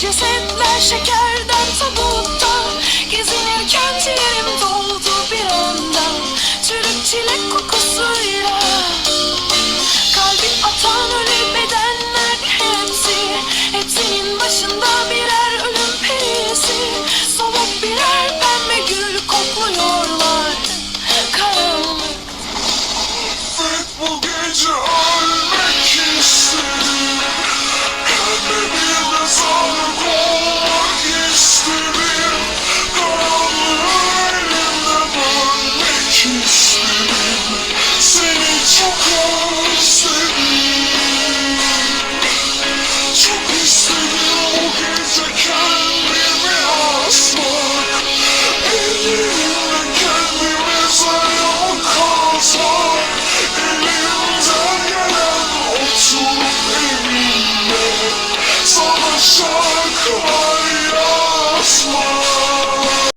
Cesetler şekerden show.